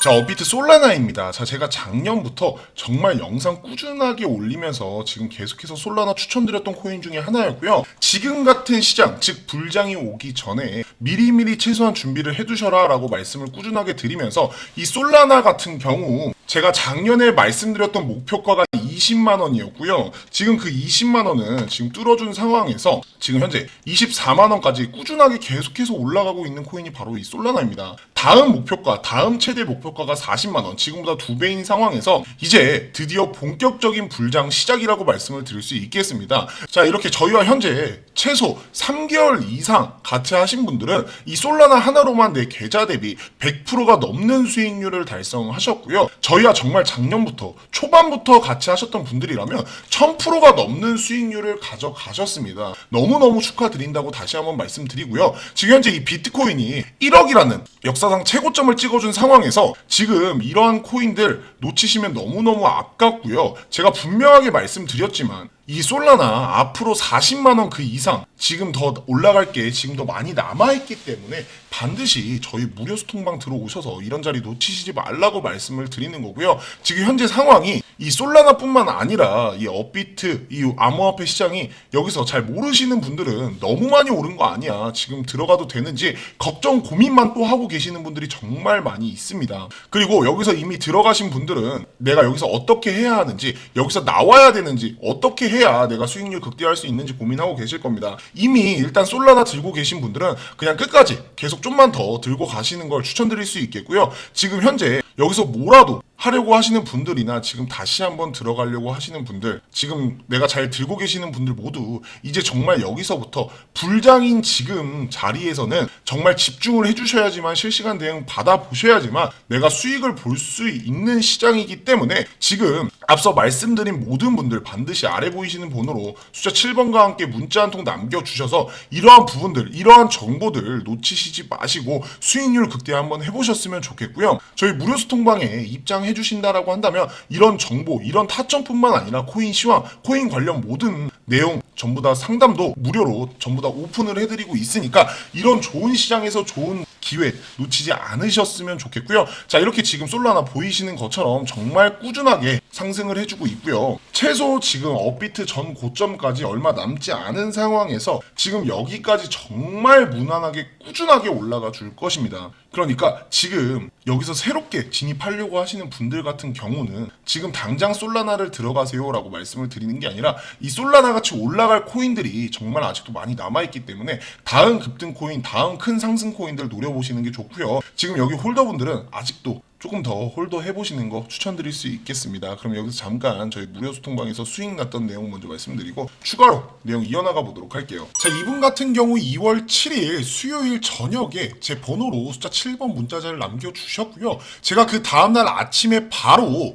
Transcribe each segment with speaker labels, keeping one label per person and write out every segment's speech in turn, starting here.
Speaker 1: 자, 업비트 솔라나입니다. 자, 제가 작년부터 정말 영상 꾸준하게 올리면서 지금 계속해서 솔라나 추천드렸던 코인 중에 하나였고요. 지금 같은 시장, 즉 불장이 오기 전에 미리미리 최소한 준비를 해두셔라 라고 말씀을 꾸준하게 드리면서 이 솔라나 같은 경우 제가 작년에 말씀드렸던 목표가가 20만 원이었고요. 지금 그 20만 원은 지금 뚫어준 상황에서 지금 현재 24만 원까지 꾸준하게 계속해서 올라가고 있는 코인이 바로 이 솔라나입니다. 다음 목표가, 다음 최대 목표가가 40만 원, 지금보다 두 배인 상황에서 이제 드디어 본격적인 불장 시작이라고 말씀을 드릴 수 있겠습니다. 자, 이렇게 저희와 현재 최소 3개월 이상 같이 하신 분들은 이 솔라나 하나로만 내 계좌 대비 100%가 넘는 수익률을 달성하셨고요. 저희와 정말 작년부터 초반부터 같이 하셨 던 분들이라면 1000%가 넘는 수익률을 가져가셨습니다. 너무너무 축하드린다고 다시 한번 말씀드리고요. 지금 현재 이 비트코인이 1억이라는 역사상 최고점을 찍어준 상황에서 지금 이러한 코인들 놓치시면 너무너무 아깝고요. 제가 분명하게 말씀드렸지만 이 솔라나 앞으로 40만 원 그 이상 지금 더 올라갈 게 지금 더 많이 남아 있기 때문에 반드시 저희 무료 소통방 들어오셔서 이런 자리 놓치시지 말라고 말씀을 드리는 거고요. 지금 현재 상황이 이 솔라나뿐만 아니라 이 업비트, 이 암호화폐 시장이 여기서 잘 모르시는 분들은 너무 많이 오른 거 아니야. 지금 들어가도 되는지 걱정 고민만 또 하고 계시는 분들이 정말 많이 있습니다. 그리고 여기서 이미 들어가신 분들은 내가 여기서 어떻게 해야 하는지 여기서 나와야 되는지 어떻게 해야 내가 수익률 극대화할 수 있는지 고민하고 계실 겁니다. 이미 일단 솔라나 들고 계신 분들은 그냥 끝까지 계속 좀만 더 들고 가시는 걸 추천드릴 수 있겠고요. 지금 현재 여기서 뭐라도 하려고 하시는 분들이나 지금 다시 한번 들어가려고 하시는 분들, 지금 내가 잘 들고 계시는 분들 모두 이제 정말 여기서부터 불장인 지금 자리에서는 정말 집중을 해주셔야지만 실시간 대응 받아보셔야지만 내가 수익을 볼 수 있는 시장이기 때문에 지금 앞서 말씀드린 모든 분들 반드시 아래 보이시는 번호로 숫자 7번과 함께 문자 한 통 남겨주셔서 이러한 부분들, 이러한 정보들 놓치시지 마시고 수익률 극대화 한번 해보셨으면 좋겠고요. 저희 무료 소통방에 입장 해 주신다라고 한다면 이런 정보, 이런 타점뿐만 아니라 코인 시황, 코인 관련 모든 내용 전부 다 상담도 무료로 전부 다 오픈을 해드리고 있으니까 이런 좋은 시장에서 좋은 기회 놓치지 않으셨으면 좋겠고요. 자 이렇게 지금 솔라나 보이시는 것처럼 정말 꾸준하게 상승을 해주고 있고요. 최소 지금 업비트 전 고점까지 얼마 남지 않은 상황에서 지금 여기까지 정말 무난하게 꾸준하게 올라가 줄 것입니다. 그러니까 지금 여기서 새롭게 진입하려고 하시는 분들 같은 경우는 지금 당장 솔라나를 들어가세요라고 말씀을 드리는 게 아니라 이 솔라나 같이 올라갈 코인들이 정말 아직도 많이 남아있기 때문에 다음 급등 코인, 다음 큰 상승 코인들 노려보시는 게 좋고요. 지금 여기 홀더분들은 아직도 조금 더 홀더 해보시는 거 추천드릴 수 있겠습니다. 그럼 여기서 잠깐 저희 무료 소통방에서 수익 났던 내용 먼저 말씀드리고 추가로 내용 이어나가 보도록 할게요. 자, 이분 같은 경우 2월 7일 수요일 저녁에 제 번호로 숫자 7번 문자자를 남겨주셨고요. 제가 그 다음날 아침에 바로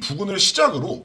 Speaker 1: 부근을 시작으로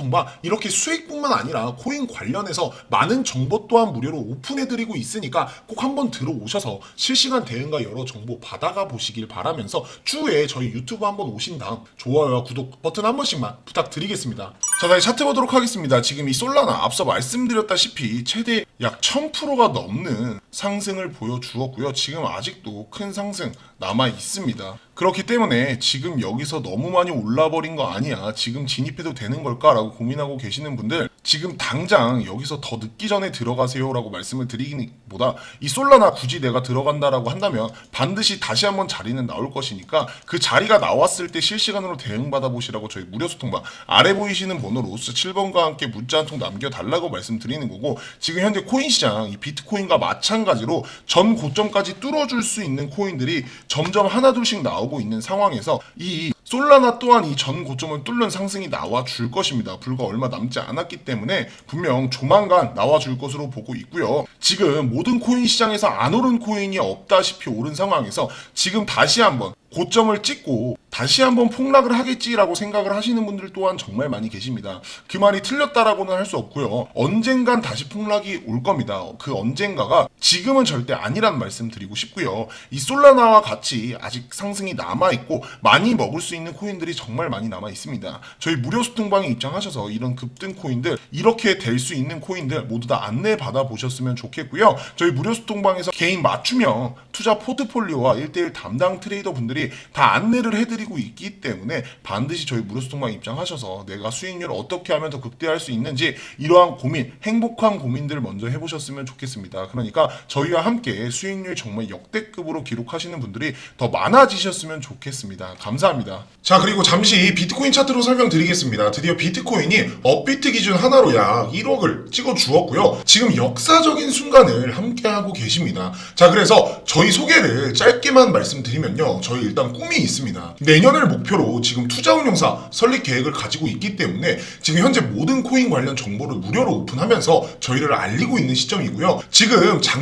Speaker 1: 방 이렇게 수익뿐만 아니라 코인 관련해서 많은 정보 또한 무료로 오픈해드리고 있으니까 꼭 한번 들어오셔서 실시간 대응과 여러 정보 받아가 보시길 바라면서 추후에 저희 유튜브 한번 오신 다음 좋아요와 구독 버튼 한 번씩만 부탁드리겠습니다. 자, 다시 차트 보도록 하겠습니다. 지금 이 솔라나 앞서 말씀드렸다시피 최대 약 1000%가 넘는 상승을 보여주었고요. 지금 아직도 큰 상승 남아 있습니다. 그렇기 때문에 지금 여기서 너무 많이 올라버린 거 아니야. 지금 진입해도 되는 걸까 라고 고민하고 계시는 분들 지금 당장 여기서 더 늦기 전에 들어가세요라고 말씀을 드리기보다 이 솔라나 굳이 내가 들어간다라고 한다면 반드시 다시 한번 자리는 나올 것이니까 그 자리가 나왔을 때 실시간으로 대응받아 보시라고 저희 무료 소통방 아래 보이시는 번호로 7번과 함께 문자 한 통 남겨달라고 말씀드리는 거고 지금 현재 코인 시장 이 비트코인과 마찬가지로 전 고점까지 뚫어줄 수 있는 코인들이 점점 하나둘씩 나오고 있는 상황에서 이 솔라나 또한 이 전 고점을 뚫는 상승이 나와 줄 것입니다. 불과 얼마 남지 않았기 때문에 분명 조만간 나와 줄 것으로 보고 있고요. 지금 모든 코인 시장에서 안 오른 코인이 없다시피 오른 상황에서 지금 다시 한번 고점을 찍고 다시 한번 폭락을 하겠지라고 생각을 하시는 분들 또한 정말 많이 계십니다. 그 말이 틀렸다라고는 할 수 없고요. 언젠간 다시 폭락이 올 겁니다. 그 언젠가가 지금은 절대 아니란 말씀 드리고 싶고요. 이 솔라나와 같이 아직 상승이 남아 있고 많이 먹을 수 있는 코인들이 정말 많이 남아 있습니다. 저희 무료 소통방에 입장하셔서 이런 급등 코인들 이렇게 될 수 있는 코인들 모두 다 안내 받아 보셨으면 좋겠고요. 저희 무료 소통방에서 개인 맞춤형 투자 포트폴리오와 1대1 담당 트레이더 분들이 다 안내를 해드리고 있기 때문에 반드시 저희 무료 소통방 입장하셔서 내가 수익률을 어떻게 하면 더 극대화할 수 있는지 이러한 고민, 행복한 고민들을 먼저 해보셨으면 좋겠습니다. 그러니까 저희와 함께 수익률 정말 역대급으로 기록하시는 분들이 더 많아지셨으면 좋겠습니다. 감사합니다. 자 그리고 잠시 비트코인 차트로 설명드리겠습니다. 드디어 비트코인이 업비트 기준 하나로 약 1억을 찍어 주었고요. 지금 역사적인 순간을 함께하고 계십니다. 자 그래서 저희 소개를 짧게만 말씀드리면요. 저희 일단 꿈이 있습니다. 내년을 목표로 지금 투자 운용사 설립 계획을 가지고 있기 때문에 지금 현재 모든 코인 관련 정보를 무료로 오픈하면서 저희를 알리고 있는 시점이고요. 지금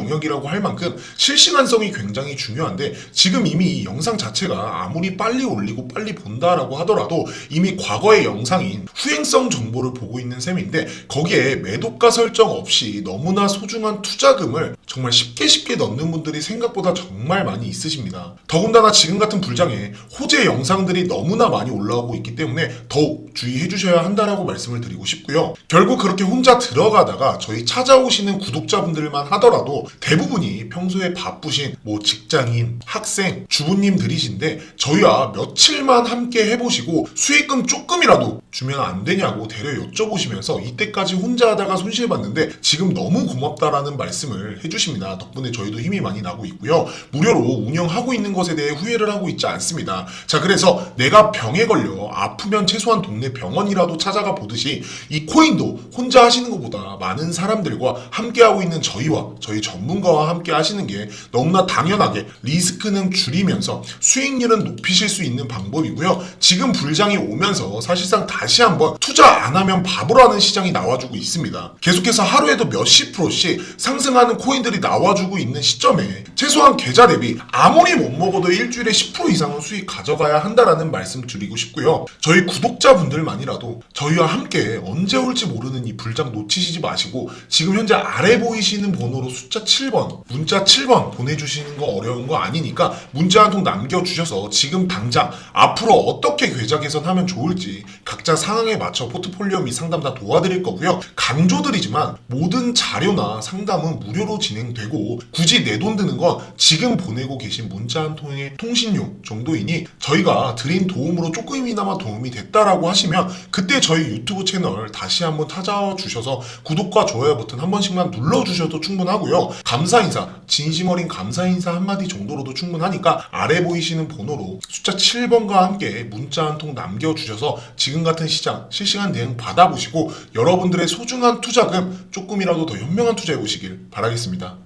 Speaker 1: 영역이라고 할 만큼 실시간성이 굉장히 중요한데 지금 이미 이 영상 자체가 아무리 빨리 올리고 빨리 본다라고 하더라도 이미 과거의 영상인 후행성 정보를 보고 있는 셈인데 거기에 매도가 설정 없이 너무나 소중한 투자금을 정말 쉽게 쉽게 넣는 분들이 생각보다 정말 많이 있으십니다. 더군다나 지금 같은 불장에 호재 영상들이 너무나 많이 올라오고 있기 때문에 더욱 주의해 주셔야 한다라고 말씀을 드리고 싶고요. 결국 그렇게 혼자 들어가다가 저희 찾아오시는 구독자분들만 하더라도 대부분이 평소에 바쁘신 뭐 직장인, 학생, 주부님들이신데 저희와 며칠만 함께 해보시고 수익금 조금이라도 주면 안 되냐고 대려 여쭤보시면서 이때까지 혼자 하다가 손실봤는데 지금 너무 고맙다라는 말씀을 해주십니다. 덕분에 저희도 힘이 많이 나고 있고요. 무료로 운영하고 있는 것에 대해 후회를 하고 있지 않습니다. 자, 그래서 내가 병에 걸려 아프면 최소한 동네 병원이라도 찾아가 보듯이 이 코인도 혼자 하시는 것보다 많은 사람들과 함께하고 있는 저희와 저희 전문가와 함께 하시는 게 너무나 당연하게 리스크는 줄이면서 수익률은 높이실 수 있는 방법이고요. 지금 불장이 오면서 사실상 다시 한번 투자 안 하면 바보라는 시장이 나와주고 있습니다. 계속해서 하루에도 몇십 프로씩 상승하는 코인들이 나와주고 있는 시점에 최소한 계좌 대비 아무리 못 먹어도 일주일에 10% 이상은 수익 가져가야 한다라는 말씀 드리고 싶고요. 저희 구독자분들만이라도 저희와 함께 언제 올지 모르는 이 불장 놓치시지 마시고 지금 현재 아래 보이시는 번호로 숫자 7번 문자 7번 보내주시는 거 어려운 거 아니니까 문자 한 통 남겨주셔서 지금 당장 앞으로 어떻게 계좌 개선하면 좋을지 각자 상황에 맞춰 포트폴리오 및 상담 다 도와드릴 거고요. 강조드리지만 모든 자료나 상담은 무료로 진행되고 굳이 내 돈 드는 건 지금 보내고 계신 문자 한 통의 통신료 정도이니 저희가 드린 도움으로 조금이나마 도움이 됐다라고 하시면 그때 저희 유튜브 채널 다시 한번 찾아와 주셔서 구독과 좋아요 버튼 한 번씩만 눌러주셔도 충분하고요. 감사 인사, 진심 어린 감사 인사 한마디 정도로도 충분하니까 아래 보이시는 번호로 숫자 7번과 함께 문자 한 통 남겨주셔서 지금 같은 시장 실시간 대응 받아보시고 여러분들의 소중한 투자금 조금이라도 더 현명한 투자해 보시길 바라겠습니다.